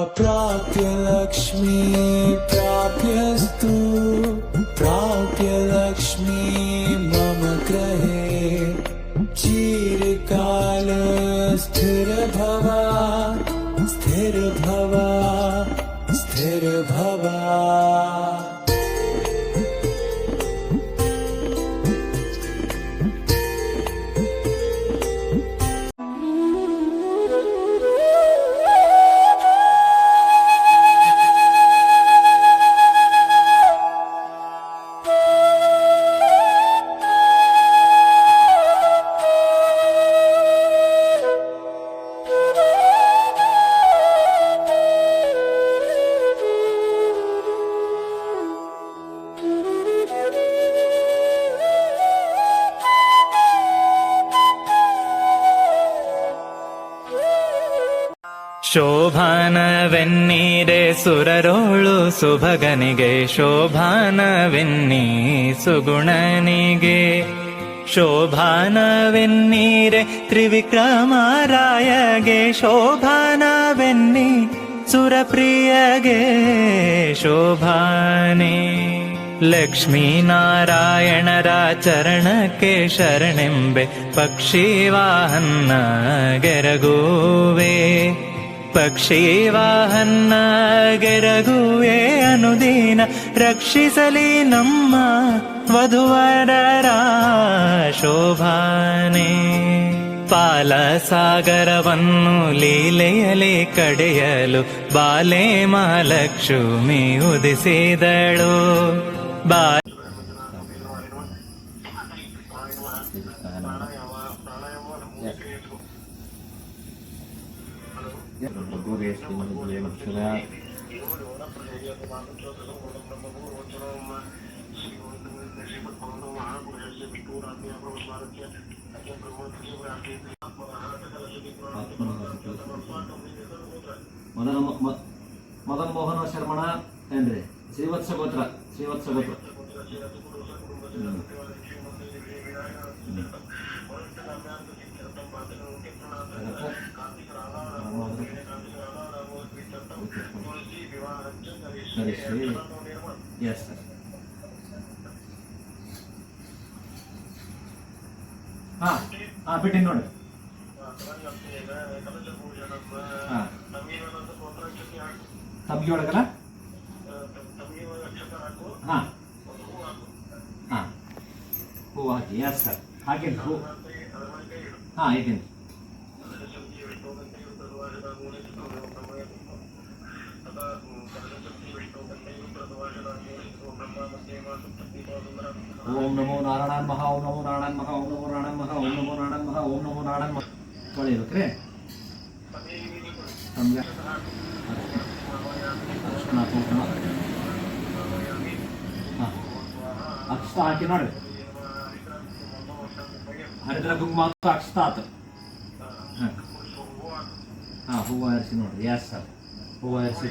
प्राप्य लक्ष्मी प्राप्यस्तु ಶೋಭಾನವೆನ್ನೀರೆ ಸುರರೋಳು ಸುಭಗನಿಗೆ ಶೋಭಾನವೆನ್ನಿ ಸುಗುಣನಿಗೆ ಶೋಭಾನವೆನ್ನೀರೆ ತ್ರಿವಿಕ್ರಮರಾಯಗೆ ಶೋಭಾನವೆನ್ನಿ ಸುರಪ್ರಿಯಗೆ ಶೋಭಾನೆ ಲಕ್ಷ್ಮೀನಾರಾಯಣರ ಚರಣಕ್ಕೆ ಶರಣೆಂಬೆ ಪಕ್ಷಿವಾಹನ್ನ ಗೆರಗುವೆ ಪಕ್ಷಿವಾಹನ್ನ ಗೆರಗುವೆ ಅನುದಿನ ರಕ್ಷಿಸಲಿ ನಮ್ಮ ವಧುವರರ ಶೋಭಾನೆ. ಪಾಲ ಸಾಗರವನ್ನು ಲೀಲೆಯಲಿ ಕಡೆಯಲು ಬಾಲೆ ಮಹಾಲಕ್ಷ್ಮಿ ಉದಿಸಿದಳು. ಬಾ ಮದನ ಮ- ಮದನ ಮೋಹನ ಶರ್ಮಣ ಏನ್ರಿ ಶ್ರೀವತ್ಸ ಗೋತ್ರ ಶ್ರೀವತ್ಸ ಗೋತ್ರ ಹ್ಮ್. ಸರಿ ಎಸ್ ಸರ್ ಹಾಂ ಹಾಂ ಬಿಟ್ಟಿನಿ ನೋಡಿ. ಹಾಂ ತಮ್ಗೆ ಒಳಗಲ್ಲ? ಹಾಂ ಹಾಂ ಹೂ ಹಾಕಿ ಎಸ್ ಸರ್ ಹಾಕೇನಿ ಹೂ. ಹಾ ಇದ್ದೀನಿ ಓಂ ನಮೋ ನಾರಾಯಣ ಮಹಾ ಓಂ ನಮೋ ನಾರಾಯಣ ಮಹಾ ಓಂ ನಮೋ ನಾರಾಯಣ ಮಹಾ ಓಂ ನಮೋ ನಾರಾಯಣ ಮಹಾ ಓಂ ನಮೋ ನಾರಾಯಣ ಮಹಾ ತೊಳಿಬೇಕ್ರಿ ನಮ್ಗೆ ಅರ್ಶಿನ ಕುಂಕುಮ ಹಾಂ ಅಕ್ಷತ ಹಾಕಿ ನೋಡಿ ಹರಿದ್ರ ಕುಂಕುಮ ಮತ್ತು ಅಕ್ಷತ ಆತು ಹಾಂ ಹಾಂ ಹೂವು ಹರಿಸಿ ನೋಡ್ರಿ ಎಸ್ ಸರ್ ಹೂವು ಹರಿಸಿ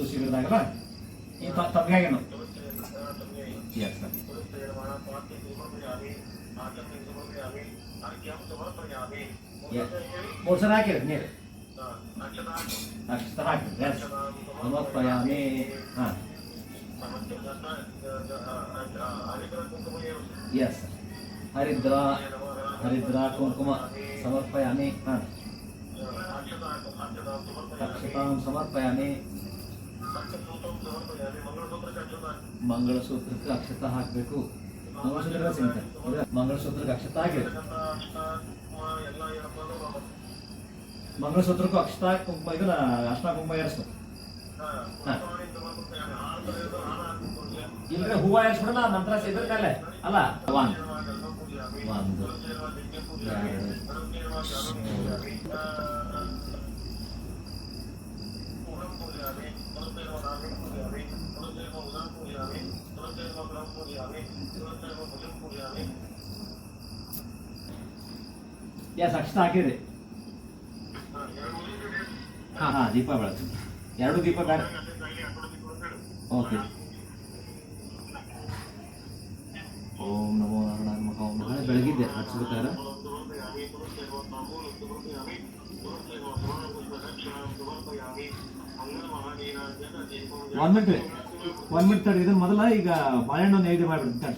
ಎಸ್ ತುಳಸಿ ಗಿಡದಾಗಲ್ಲ ಈ ತಪ್ಪಿಗಾಗೇನು ಎಸ್ ಸರ್ ಮೂರು ಸಲ ಹಾಕಿರಿ ನೀರು ಅಕ್ಷತ ಹಾಕಿ ಎಸ್ ಸಮರ್ಪಯಾಮಿ ಹಾಂ ಎಸ್ ಹರಿದ್ರ ಹರಿದ್ರ ಕುಂಕುಮ ಸಮರ್ಪಯಾಮಿ ಹಾಂ ಅಕ್ಷತಾಂ ಸಮರ್ಪಯಾಮಿ ಮಂಗಳಸೂತ್ರಕ್ಕೆ ಅಕ್ಷತ ಹಾಕಬೇಕು. ಮಂಗಳಸೂತ್ರ ಚಿಂತೆ. ಮಂಗಳಸೂತ್ರಕ್ಕೆ ಅಕ್ಷತ ಹಾಕಿರಿ ಮಂಗಳಸೂತ್ರಕ್ಕೂ ಅಕ್ಷತ ಕುಂಕುಮ ಇದನ್ನ ಅರ್ಶನ ಕುಂಕುಮ ಇಲ್ಲ ಇಲ್ರಿ, ಹೂವ ಏರಿಸ್ಬಿಡಲ್ಲ ನಂತರ ಇದ್ರ ಮೇಲೆ ಅಲ್ಲ ಒನ್ ಒಂದು ಎರಡು ಮೂರು ಎಸ್ ಅಕ್ಷತ ಹಾಕಿರಿ ಹಾಂ ಹಾಂ ದೀಪ ಬೆಳಗ್ತೀನಿ ಎರಡು ದೀಪ ಬೇಡ ಓಕೆ ಓಂ ನಮೋ ನಾರಾಯಣ ಓಂ ನಾಳೆ ಬೆಳಗಿದ್ದೆ ಹಚ್ಬೇಕಾದ್ರೆ ಒನ್ ಮಿನಿಟ್ ಒನ್ ಮಿನಿಟ್ ತಡಿ ಇದನ್ನ ಮೊದಲ ಈಗ ಬಾಳೆಹಣ್ಣು ನೈವೇದ್ಯ ಮಾಡಿಬಿಡ್ತೀನಿ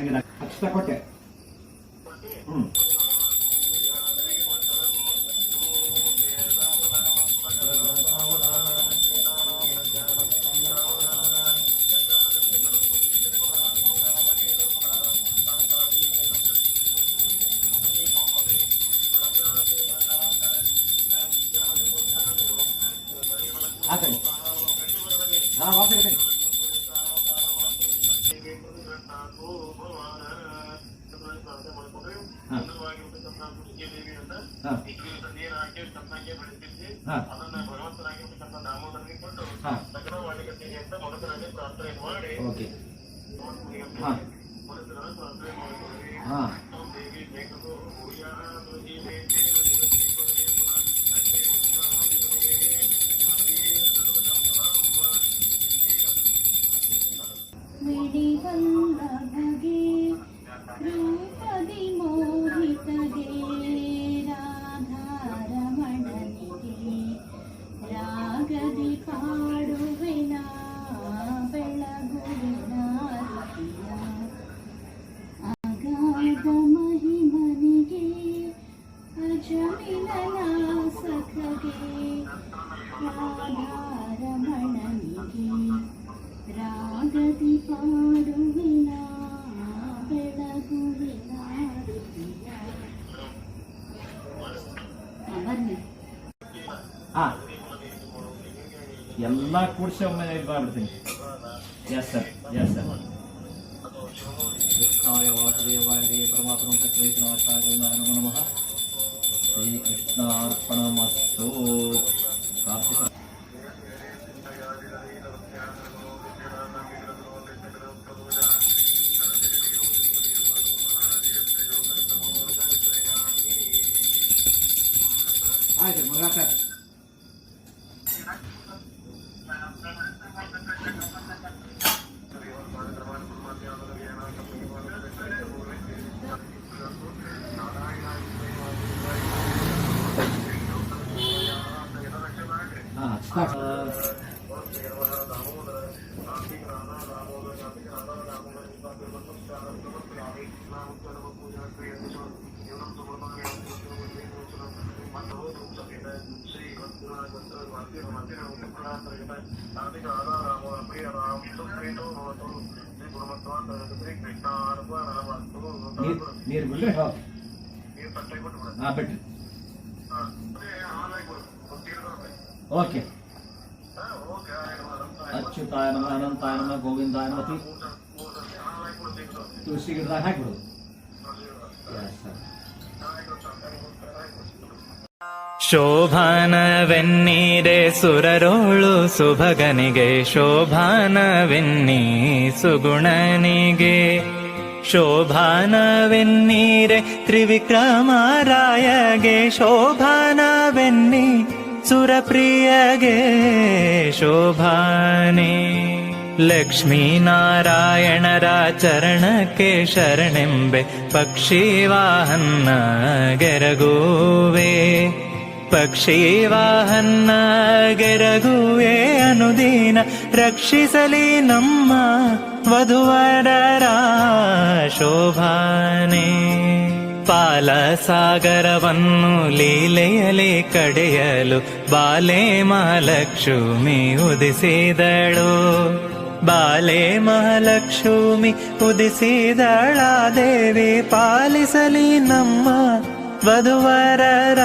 下げだ。下小。うん。ಓಕೆ ಹಾ ಹಾ ವಿಡಿವಂದ ಬಗೆ ರೂಪದಿ ಎಲ್ಲ ಕೂಡಿಸಿ ಒಮ್ಮೆ ಇದು ಮಾಡ್ಬಿಡ್ತೀನಿ ಎಸ್ ಸರ್ ಎಸ್ ಸರ್ ಕೃಷ್ಣಾಯ ವಾಸುದೇವಾಯ ಹರೇ ಪರಮಾತ್ಮ ಶ್ರೀಕೃಷ್ಣಾಚಾರ್ಯ ನಮೋ ನಮಃ ಶ್ರೀಕೃಷ್ಣಾರ್ಪಣಮಸ್ತು ಕಾರ್ತಿಕ ಆಯ್ತು ಮುಗಾಕ ಹಾ ನೀರು ನೀರು ಬಿಡ್ರಿ ಹೌದು ಹಾಂ ಬಿಟ್ರಿ ಓಕೆ ಅಚ್ಯುತಾಯ ನಮಃ ಅನಂತಾಯ ನಮಃ ಗೋವಿಂದಾಯ ನಮಃ ತುಳಸಿ ಗಿಡದಾಗ ಹಾಕ್ಬಿಡು Yes, sir. ಶೋಭಾನವೆನ್ನೀರೆ ಸುರರೋಳು ಸುಭಗನಿಗೆ ಶೋಭಾನವೆನ್ನೀ ಸುಗುಣನಿಗೆ ಶೋಭಾನವೆನ್ನೀರೆ ತ್ರಿವಿಕ್ರಮರಾಯಗೆ ಶೋಭಾನವೆನ್ನಿ सुरप्रियगे शोभाने लक्ष्मीनारायणराचरणके शरणिम्बे पक्षीवाहन्न गरगोवे पक्षीवाहन्न गरगुवे अनुदीन रक्षिसली नम्म अनुदीन शोभाने ಪಾಲ ಸಾಗರವನ್ನು ಲೀಲೆಯಲಿ ಕಡೆಯಲು ಬಾಲೆ ಮಹಾಲಕ್ಷ್ಮಿ ಉದಿಸಿದಳು. ಬಾಲೆ ಮಹಾಲಕ್ಷ್ಮಿ ಉದಿಸಿದಳ ದೇವಿ ಪಾಲಿಸಲಿ ನಮ್ಮ ವಧುವರರ